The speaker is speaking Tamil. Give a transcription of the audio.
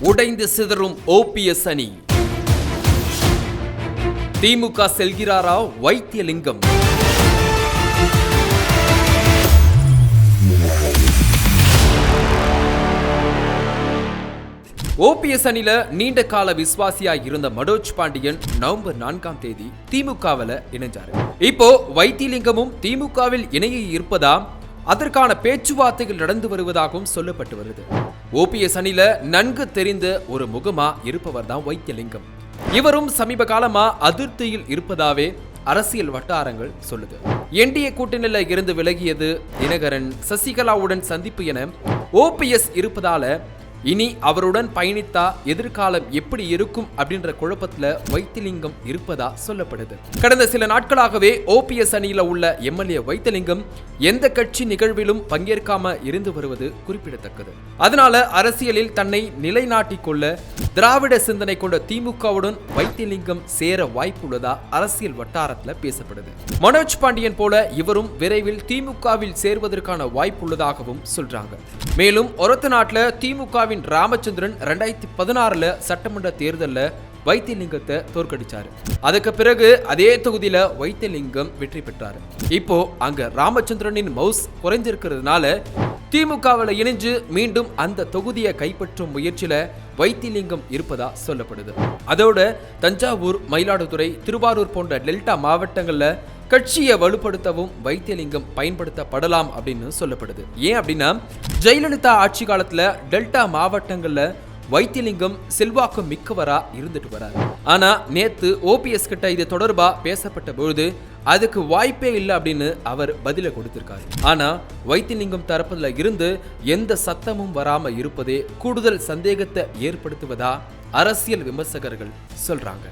உடைந்து சிதறும் ஓபிஎஸ் அணி. திமுக செல்கிறாரா வைத்தியலிங்கம்? ஓபிஎஸ் அணில நீண்ட கால விசுவாசியா இருந்த மனோஜ் பாண்டியன் நவம்பர் நான்காம் தேதி திமுகவில் இணைஞ்சாரு. இப்போ வைத்தியலிங்கமும் திமுகவில் இணைய இருப்பதா அதற்கான பேச்சுவார்த்தைகள் நடந்து வருவதாகவும் சொல்லப்பட்டு வருது. ஓபிஎஸ் அணில நன்கு தெரிந்த ஒரு முகமா இருப்பவர் தான் வைத்தியலிங்கம். இவரும் சமீப காலமா அதிருப்தியில் இருப்பதாவே அரசியல் வட்டாரங்கள் சொல்லுது. என்டிஏ கூட்டணியில இருந்து விலகியது தினகரன் சசிகலாவுடன் சந்திப்பு என ஓபிஎஸ் இருப்பதால இனி அவருடன் பயணித்தா எதிர்காலம் எப்படி இருக்கும் அப்படின்ற குழப்பத்துல வைத்திலிங்கம் இருப்பதா சொல்லப்படுது. கடந்த சில நாட்களாகவே ஓபிஎஸ் அணியில உள்ள எம்எல்ஏ வைத்திலிங்கம் எந்த கட்சி நிகழ்விலும் பங்கேற்காம இருந்து வருவது குறிப்பிடத்தக்கது. அதனால அரசியலில் தன்னை நிலைநாட்டிக் கொள்ள திராவிட சிந்தனை கொண்ட திமுகவுடன் வைத்தியலிங்கம் சேர வாய்ப்புள்ளதா அரசியல் வட்டாரத்தில் பேசப்படுது. மனோஜ் பாண்டியன் போல இவரும் விரைவில் திமுகவில் சேர்வதற்கான வாய்ப்புள்ளதாகவும் சொல்றாங்க. மேலும் ஒரத்த நாட்டில் திமுகவின் ராமச்சந்திரன் ரெண்டாயிரத்தி பதினாறுல சட்டமன்ற தேர்தலில் வைத்தியலிங்கத்தை தோற்கடிச்சாரு. அதுக்கு பிறகு அதே தொகுதியில வைத்தியலிங்கம் வெற்றி பெற்றாரு. இப்போ அங்க ராமச்சந்திரனின் மவுஸ் குறைஞ்சிருக்கிறதுனால திமுகவில் இணைஞ்சு மீண்டும் அந்த தொகுதியை கைப்பற்றும் முயற்சியில வைத்தியலிங்கம் இருப்பதா சொல்லப்படுது. அதோட தஞ்சாவூர் மயிலாடுதுறை திருவாரூர் போன்ற டெல்டா மாவட்டங்கள்ல கட்சியை வலுப்படுத்தவும் வைத்தியலிங்கம் பயன்படுத்தப்படலாம் அப்படின்னு சொல்லப்படுது. ஏன் அப்படின்னா ஜெயலலிதா ஆட்சி காலத்துல டெல்டா மாவட்டங்கள்ல வைத்தியலிங்கம் செல்வாக்கு மிக்கவரா இருந்துட்டு வராரு. ஆனா நேத்து ஓபிஎஸ் கிட்ட இது தொடர்பா பேசப்பட்ட பொழுது அதுக்கு வாய்ப்பே இல்லை அப்படின்னு அவர் பதில கொடுத்திருக்காரு. ஆனா வைத்தியலிங்கம் தரப்புல இருந்து எந்த சத்தமும் வராம இருப்பதே கூடுதல் சந்தேகத்தை ஏற்படுத்துவதா அரசியல் விமர்சகர்கள் சொல்றாங்க.